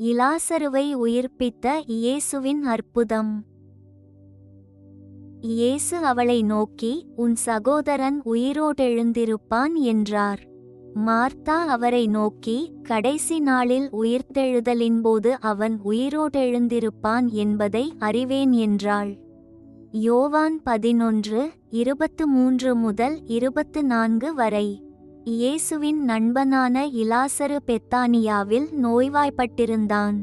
இலாசருவை உயிர்ப்பித்த இயேசுவின் அற்புதம். இயேசு அவளை நோக்கி உன் சகோதரன் உயிரோடெழுந்திருப்பான் என்றார். மார்த்தா அவரை நோக்கி கடைசி நாளில் உயிர்த்தெழுதலின் போது அவன் உயிரோடெழுந்திருப்பான் என்பதை அறிவேன் என்றாள். யோவான் பதினொன்று இருபத்து மூன்று முதல் இருபத்து நான்கு வரை. இயேசுவின் நண்பனான இலாசரு பெத்தானியாவில் நோய்வாய்ப்பட்டிருந்தான்.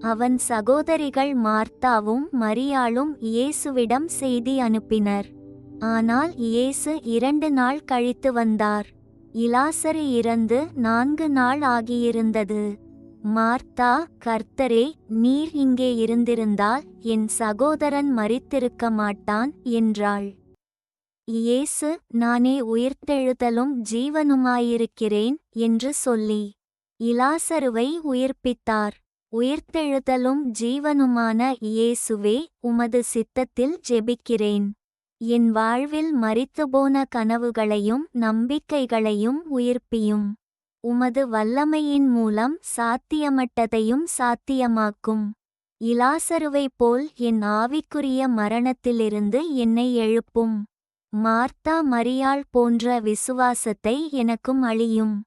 அவன் சகோதரிகள் மார்த்தாவும் மரியாளும் இயேசுவிடம் செய்தி அனுப்பினர். ஆனால் இயேசு இரண்டு நாள் கழித்து வந்தார். இலாசரு இறந்து நான்கு நாள் ஆகியிருந்தது. மார்த்தா கர்த்தரே நீர் இங்கே இருந்திருந்தால் என் சகோதரன் மறித்திருக்க மாட்டான் என்றாள். இயேசு நானே உயிர்த்தெழுதலும் ஜீவனுமாயிருக்கிறேன் என்று சொல்லி இலாசருவை உயிர்ப்பித்தார். உயிர்த்தெழுதலும் ஜீவனுமான இயேசுவே உமது சித்தத்தில் ஜெபிக்கிறேன். என் வாழ்வில் மறித்துபோன கனவுகளையும் நம்பிக்கைகளையும் உயிர்ப்பியும். உமது வல்லமையின் மூலம் சாத்தியமட்டதையும் சாத்தியமாக்கும். இலாசருவைப் போல் என் ஆவிக்குரிய மரணத்திலிருந்து என்னை எழுப்பும். மார்த்தா மரியாள் போன்ற விசுவாசத்தை எனக்கும் அழியும்.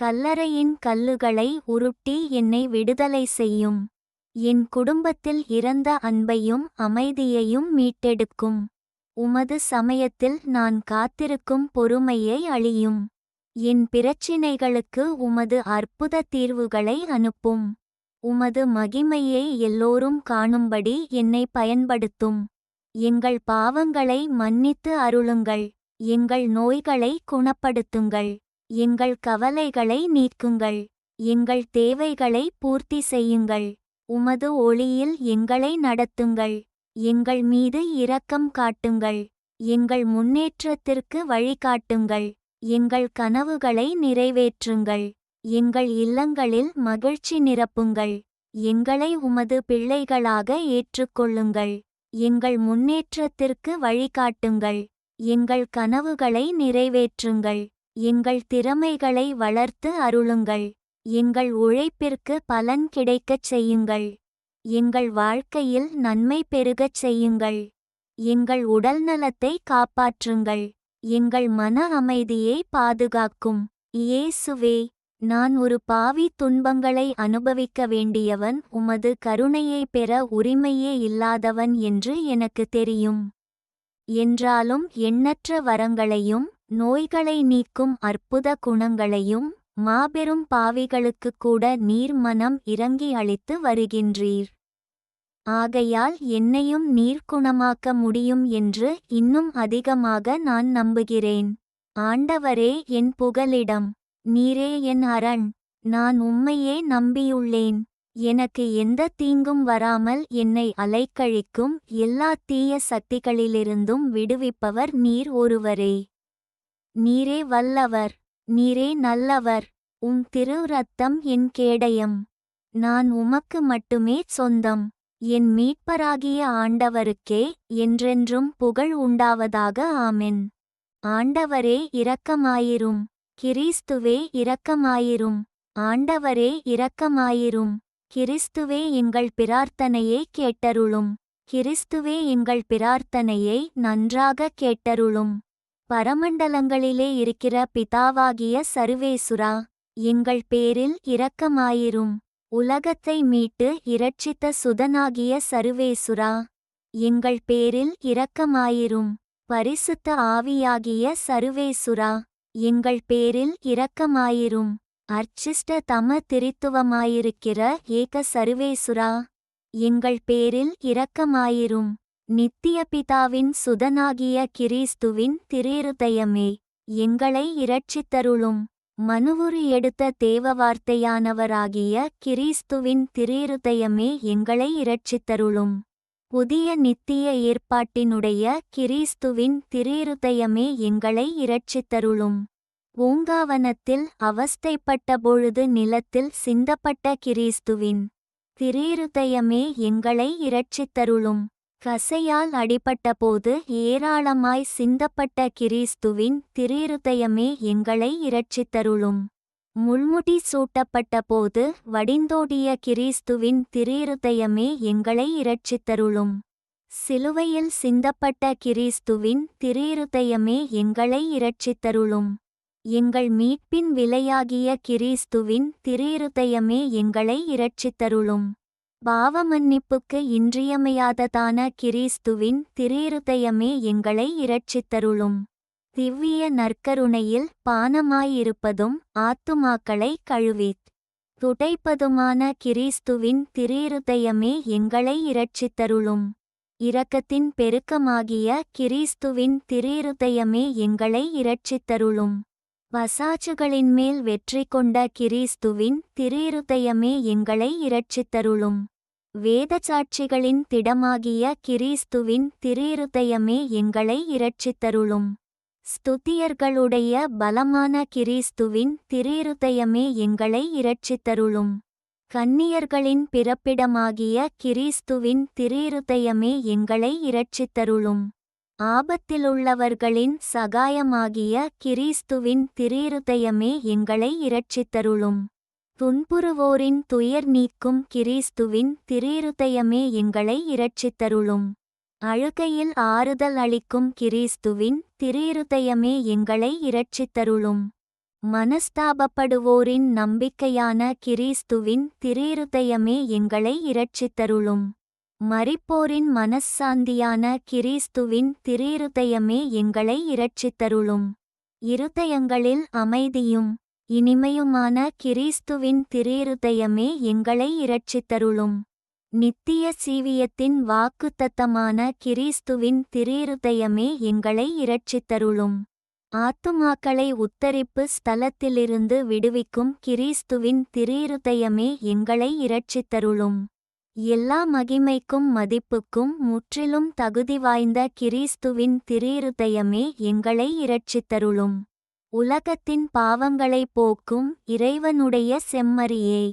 கல்லறையின் கல்லுகளை உருட்டி என்னை விடுதலை செய்யும். என் குடும்பத்தில் இறந்த அன்பையும் அமைதியையும் மீட்டெடுக்கும். உமது சமயத்தில் நான் காத்திருக்கும் பொறுமையை அழியும். என் பிரச்சினைகளுக்கு உமது அற்புத தீர்வுகளை அனுப்பும். உமது மகிமையை எல்லோரும் காணும்படி என்னை பயன்படுத்தும். எங்கள் பாவங்களை மன்னித்து அருளுங்கள். எங்கள் நோய்களை குணப்படுத்துங்கள். எங்கள் கவலைகளை நீக்குங்கள். எங்கள் தேவைகளை பூர்த்தி செய்யுங்கள். உமது ஒளியில் எங்களை நடத்துங்கள். எங்கள் மீது இரக்கம் காட்டுங்கள். எங்கள் முன்னேற்றத்திற்கு வழிகாட்டுங்கள். எங்கள் கனவுகளை நிறைவேற்றுங்கள். எங்கள் இல்லங்களில் மகிழ்ச்சி நிரப்புங்கள். எங்களை உமது பிள்ளைகளாக ஏற்றுக்கொள்ளுங்கள். எங்கள் முன்னேற்றத்திற்கு வழிகாட்டுங்கள். எங்கள் கனவுகளை நிறைவேற்றுங்கள். எங்கள் திறமைகளை வளர்த்து அருளுங்கள். எங்கள் உழைப்பிற்கு பலன் கிடைக்கச் செய்யுங்கள். எங்கள் வாழ்க்கையில் நன்மை பெருகச் செய்யுங்கள். எங்கள் உடல்நலத்தை காப்பாற்றுங்கள். எங்கள் மன அமைதியை பாதுகாக்கும். இயேசுவே நான் ஒரு பாவி துன்பங்களை அனுபவிக்க வேண்டியவன் உமது கருணையை பெற உரிமையே இல்லாதவன் என்று எனக்கு தெரியும். என்றாலும் எண்ணற்ற வரங்களையும் நோய்களை நீக்கும் அற்புத குணங்களையும் மாபெரும் பாவிகளுக்கு கூட நீர் மனம் இறங்கி அளித்து வருகின்றீர். ஆகையால் என்னையும் நீர் குணமாக்க முடியும் என்று இன்னும் அதிகமாக நான் நம்புகிறேன். ஆண்டவரே என் புகலிடம். நீரே என் அரண் நான் உம்மையே நம்பியுள்ளேன். எனக்கு எந்த தீங்கும் வராமல் என்னை அலைக்கழிக்கும் எல்லா தீய சக்திகளிலிருந்தும் விடுவிப்பவர் நீர் ஒருவரே. நீரே வல்லவர் நீரே நல்லவர் உம் திரு ரத்தம் என் கேடயம். நான் உமக்கு மட்டுமே சொந்தம் என் மீட்பராகிய ஆண்டவருக்கே என்றென்றும் புகழ் உண்டாவதாக ஆமென். ஆண்டவரே இரக்கமாயிரும். கிறிஸ்துவே இரக்கமாயிரும். ஆண்டவரே இரக்கமாயிரும். கிறிஸ்துவே எங்கள் பிரார்த்தனையை கேட்டருளும். கிறிஸ்துவே எங்கள் பிரார்த்தனையை நன்றாக கேட்டருளும். பரமண்டலங்களிலே இருக்கிற பிதாவாகிய சர்வேசுரா எங்கள் பேரில் இரக்கமாயிரும். உலகத்தை மீட்டு இரட்சித்த சுதனாகிய சர்வேசுரா எங்கள் பேரில் இரக்கமாயிரும். பரிசுத்த ஆவியாகிய சர்வேசுரா எங்கள் பேரில் இரக்கமாயிரும். அர்ச்சிஷ்ட தம திரித்துவமாயிருக்கிற ஏக சர்வேசுரா எங்கள் பேரில் இரக்கமாயிரும். நித்திய பிதாவின் சுதனாகிய கிரீஸ்துவின் திரேருதயமே எங்களை இரட்சித்தருளும். மனுவுரு எடுத்த தேவ வார்த்தையானவராகிய கிரீஸ்துவின் திரேருதயமே எங்களை இரட்சித்தருளும். புதிய நித்திய ஏற்பாட்டினுடைய கிறிஸ்துவின் திரீருதயமே எங்களை இரட்சித்தருளும். பூங்காவனத்தில் அவஸ்தைப்பட்ட பொழுது நிலத்தில் சிந்தப்பட்ட கிறிஸ்துவின் திரீருதயமே எங்களை இரட்சித்தருளும். கசையால் அடிபட்டபோது ஏராளமாய் சிந்தப்பட்ட கிறிஸ்துவின் திரீருதயமே எங்களை இரட்சித்தருளும். முள்முடி சூட்டப்பட்டபோது வடிந்தோடிய கிறிஸ்துவின் திரீருதயமே எங்களை இரட்சித்தருளும். சிலுவையில் சிந்தப்பட்ட கிறிஸ்துவின் திரிருதயமே எங்களை இரட்சித்தருளும். எங்கள் மீட்பின் விலையாகிய கிறிஸ்துவின் திரிருதயமே எங்களை இரட்சித்தருளும். பாவமன்னிப்புக்கு இன்றியமையாததான கிறிஸ்துவின் திரீருதயமே எங்களை இரட்சித்தருளும். திவ்விய நற்கருணையில் பானமாயிருப்பதும் ஆத்துமாக்களை கழுவித் துடைப்பதுமான கிறிஸ்துவின் திரிருதயமே எங்களை இரட்சித்தருளும். இரக்கத்தின் பெருக்கமாகிய கிறிஸ்துவின் திரிருதயமே எங்களை இரட்சித்தருளும். பசாச்சுகளின் மேல் வெற்றி கொண்ட கிறிஸ்துவின் திரிருதயமே எங்களை இரட்சித்தருளும். வேதச்சாட்சிகளின் திடமாகிய கிறிஸ்துவின் திரிருதயமே எங்களை இரட்சித்தருளும். ஸ்துதியர்களுடைய பலமான கிறிஸ்துவின் திரீருதயமே எங்களை இரட்சித்தருளும். கன்னியர்களின் பிறப்பிடமாகிய கிறிஸ்துவின் திரீருதயமே எங்களை இரட்சித்தருளும். ஆபத்திலுள்ளவர்களின் சகாயமாகிய கிறிஸ்துவின் திரீருதயமே எங்களை இரட்சித்தருளும். துன்புறுவோரின் துயர் நீக்கும் கிறிஸ்துவின் திரீருதயமே எங்களை இரட்சித்தருளும். அழுகையில் ஆறுதல் அளிக்கும் கிரீஸ்துவின் திரிருதயமே எங்களை இரட்சித்தருளும். மனஸ்தாபப்படுவோரின் நம்பிக்கையான கிரீஸ்துவின் திரிருதயமே எங்களை இரட்சித்தருளும். மறிப்போரின் மனசாந்தியான கிரீஸ்துவின் திரிருதயமே எங்களை இரட்சித்தருளும். இருதயங்களில் அமைதியும் இனிமையுமான கிரீஸ்துவின் திரிருதயமே எங்களை இரட்சித்தருளும். நித்திய சீவியத்தின் வாக்குத்தத்தமான கிறிஸ்துவின் திரீருதயமே எங்களை இரட்சித்தருளும். ஆத்துமாக்களை உத்தரிப்பு ஸ்தலத்திலிருந்து விடுவிக்கும் கிறிஸ்துவின் திரீருதயமே எங்களை இரட்சித்தருளும். எல்லா மகிமைக்கும் மதிப்புக்கும் முற்றிலும் தகுதி வாய்ந்த கிறிஸ்துவின் திரீருதயமே எங்களை இரட்சித்தருளும். உலகத்தின் பாவங்களை போக்கும் இறைவனுடைய செம்மறியே.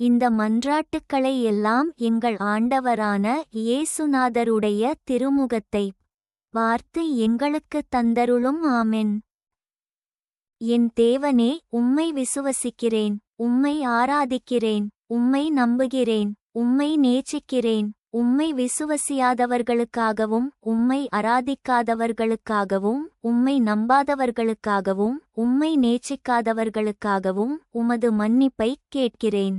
இந்த மன்றாட்டுக்களை எல்லாம் எங்கள் ஆண்டவரான இயேசுநாதருடைய திருமுகத்தை பார்த்து எங்களுக்கு தந்தருளும் ஆமென். என் தேவனே உம்மை விசுவசிக்கிறேன் உம்மை ஆராதிக்கிறேன் உம்மை நம்புகிறேன் உம்மை நேசிக்கிறேன் உம்மை விசுவசியாதவர்களுக்காகவும் உம்மை அராதிக்காதவர்களுக்காகவும் உம்மை நம்பாதவர்களுக்காகவும் உம்மை நேசிக்காதவர்களுக்காகவும் உமது மன்னிப்பை கேட்கிறேன்.